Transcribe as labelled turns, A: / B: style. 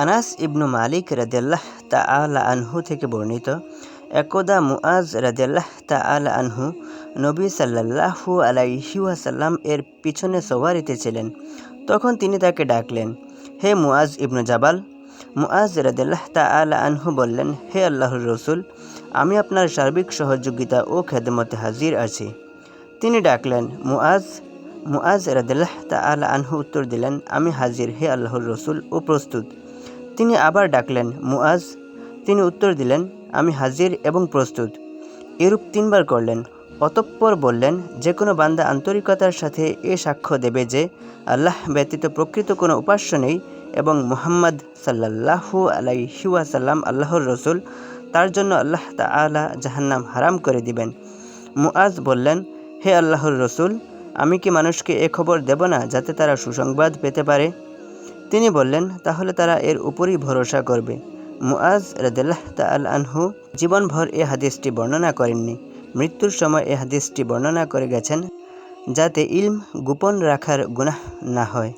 A: আনাস ইবনু মালিক রাদিয়াল্লাহ তাআলা আনহু থেকে বর্ণিত, একদা মুআজ রাদিয়াল্লাহ তাআলা আনহু নবী সাল্লাল্লাহু আলাইহি ওয়াসাল্লাম এর পিছনে সওয়ারিতে ছিলেন। তখন তিনি তাকে ডাকলেন, হে মুআজ ইবনু জাবাল, মুআজ রাদিয়াল্লাহ তাআলা আনহু বললেন, হে আল্লাহর রসুল, আমি আপনার সার্বিক সহযোগিতা ও খেদমতে হাজির আছি। তিনি ডাকলেন, মুআজ মুআজ রাদিয়াল্লাহ তাআলা আনহু উত্তর দিলেন, আমি হাজির, হে আল্লাহর রসুল, ও প্রস্তুত। তিনি আবার ডাকলেন, মুআজ। তিনি উত্তর দিলেন, আমি হাজির এবং প্রস্তুত। এরূপ তিনবার করলেন। অতঃপর বললেন, যে কোনো বান্দা আন্তরিকতার সাথে এ সাক্ষ্য দেবে যে আল্লাহ ব্যতীত প্রকৃত কোনো উপাস্য নেই এবং মুহাম্মদ সাল্লাল্লাহু আলাইহি ওয়াসাল্লাম আল্লাহর রসুল, তার জন্য আল্লাহ তাআলা জাহান্নাম হারাম করে দিবেন। মুআজ বললেন, হে আল্লাহর রসুল, আমি কি মানুষকে এ খবর দেব না যাতে তারা সুসংবাদ পেতে পারে? তিনি বললেন, তাহলে তারা এর উপরই ভরসা করবে। মুআজ রদাল্লাহ তাল আনহু জীবনভর এ হাদিসটি বর্ণনা করেননি। মৃত্যুর সময় এ হাদিসটি বর্ণনা করে গেছেন, যাতে ইলম গোপন রাখার গুনাহ না হয়।